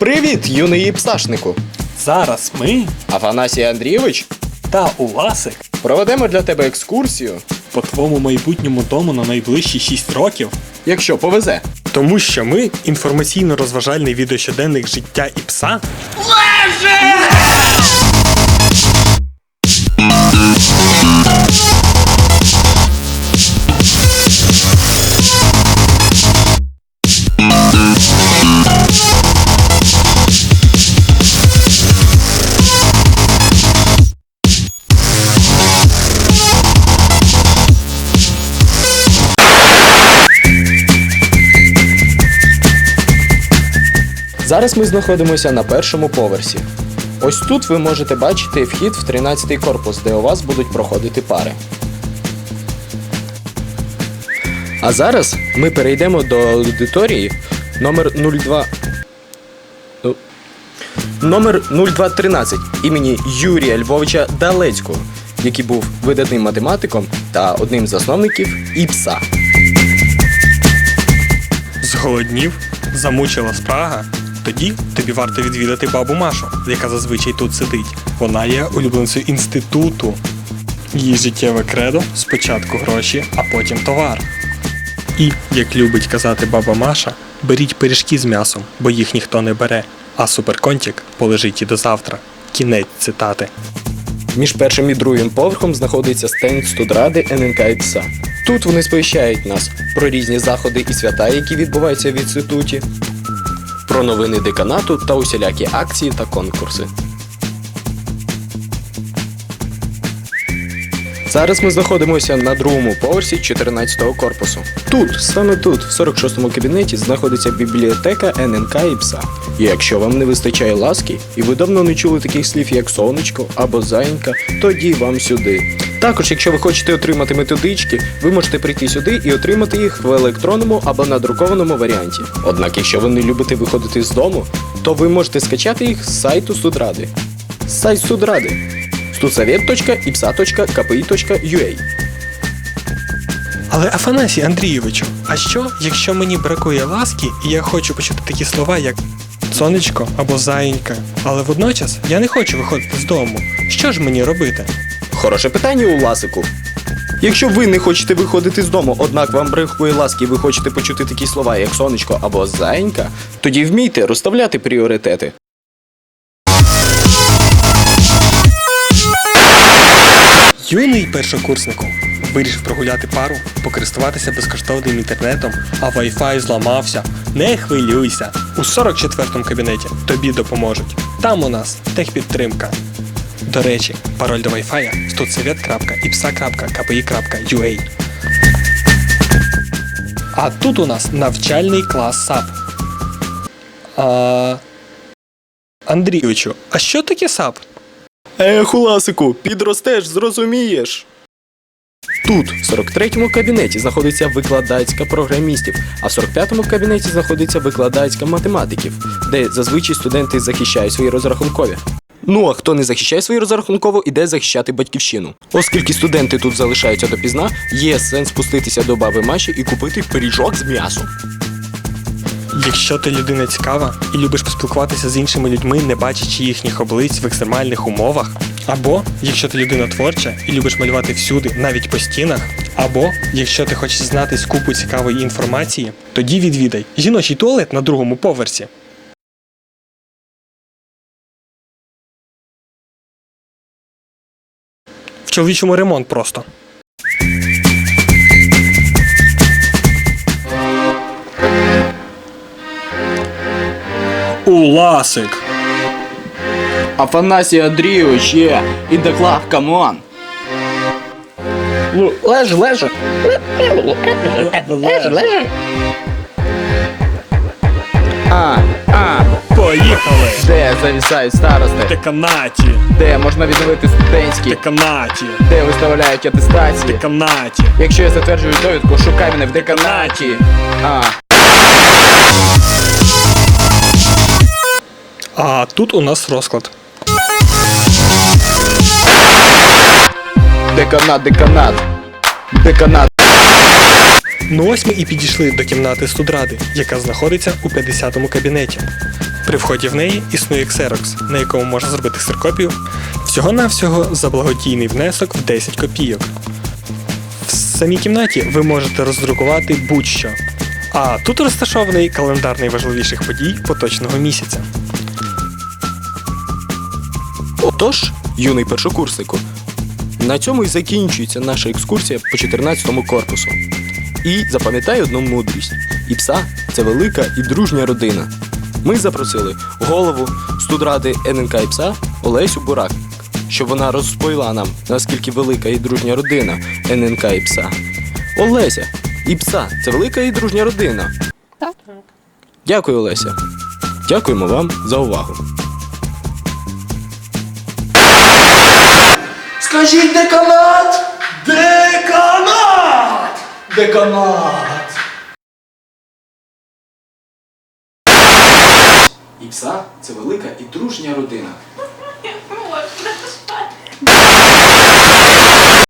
Привіт, юний іпсашнику! Зараз ми Афанасій Андрійович та Уласик проведемо для тебе екскурсію, по твоєму майбутньому дому на найближчі 6 років. якщо повезе. Тому що ми інформаційно-розважальний відеощоденник життя і пса. Зараз ми знаходимося на першому поверсі. Ось тут ви можете бачити вхід в 13-й корпус, де у вас будуть проходити пари. А зараз ми перейдемо до аудиторії номер 02. Ну, Номер 0213 імені Юрія Львовича Далецького, який був видатним математиком та одним з засновників ІПСА. Зголоднів, замучила спрага. Тоді тобі варто відвідати бабу Машу, яка зазвичай тут сидить. Вона є улюбленцею інституту. Її життєве кредо спочатку гроші, а потім товар. І, як любить казати баба Маша, беріть пиріжки з м'ясом, бо їх ніхто не бере, а суперконтік полежить і до завтра. Кінець цитати. Між першим і другим поверхом знаходиться стенд студради ННК ІПСА. Тут вони сповіщають нас про різні заходи і свята, які відбуваються в інституті, про новини деканату та усілякі акції та конкурси. Зараз ми знаходимося на другому поверсі 14-го корпусу. Тут, саме тут, в 46-му кабінеті, знаходиться бібліотека ННК ІПСА. І якщо вам не вистачає ласки, і ви давно не чули таких слів, як сонечко або зайенька, тоді вам сюди. Також, якщо ви хочете отримати методички, ви можете прийти сюди і отримати їх в електронному або надрукованому варіанті. Однак, якщо ви не любите виходити з дому, то ви можете скачати їх з сайту Судради. Сайт Судради studsовет.ipsa.kpi.ua Але Афанасій Андрійовичу, а що, якщо мені бракує ласки, і я хочу почути такі слова, як сонечко або заїнька, але водночас я не хочу виходити з дому. Що ж мені робити? Хороше питання у Ласику. Якщо ви не хочете виходити з дому, однак вам бракує ласки і ви хочете почути такі слова, як сонечко або зайенька, тоді вмійте розставляти пріоритети. Юний першокурснику вирішив прогуляти пару, покористуватися безкоштовним інтернетом, а Wi-Fi зламався. Не хвилюйся. У 44-му кабінеті тобі допоможуть. Там у нас техпідтримка. До речі, пароль до Wi-Fi studsovet.ipsa.kpi.ua А тут у нас навчальний клас САП. А... Андрійовичу, а що таке САП? Ех, Ласику, підростеш, зрозумієш. Тут, в 43-му кабінеті, знаходиться викладацька програмістів, а в 45-му кабінеті знаходиться викладацька математиків, де зазвичай студенти захищають свої розрахункові. Ну а хто не захищає свої розрахунково, іде захищати батьківщину. Оскільки студенти тут залишаються допізна, є сенс спуститися до баби Маші і купити пиріжок з м'ясом. Якщо ти людина цікава і любиш поспілкуватися з іншими людьми, не бачачи їхніх облиць в екстремальних умовах, або якщо ти людина творча і любиш малювати всюди, навіть по стінах, або якщо ти хочеш знати купу цікавої інформації, тоді відвідай жіночий туалет на другому поверсі. В чоловічому ремонт просто. Уласик. Афанасій Андрійович є, і club, come on. Леж, леж. Леж, леж. А, а, Поїхали! де завісають старости? Деканаті, Де можна відновити студентські? деканаті, Де виставляють атестації? деканаті. Якщо я затверджую довідку, шукай мене в деканаті. А, А тут у нас розклад. деканат, деканат. Деканат. Ну ось ми і підійшли до кімнати студради, яка знаходиться у 50-му кабінеті. При вході в неї існує ксерокс, на якому можна зробити ксерокопію всього-навсього за благодійний внесок в 10 копійок. В самій кімнаті ви можете роздрукувати будь-що. А тут розташований календар найважливіших подій поточного місяця. Отож, юний першокурснику, на цьому і закінчується наша екскурсія по 14 корпусу. І запам'ятай одну мудрість: ІПСА це велика і дружня родина. Ми запросили голову студради ННК ІПСА Олесю Бурак, щоб вона розповіла нам, наскільки велика і дружня родина ННК ІПСА. Олеся, ІПСА це велика і дружня родина. Так. Дякую, Олеся. Дякуємо вам за увагу. Скажіть деканат! Деканат! Деканат! ІПСА це велика і дружня родина.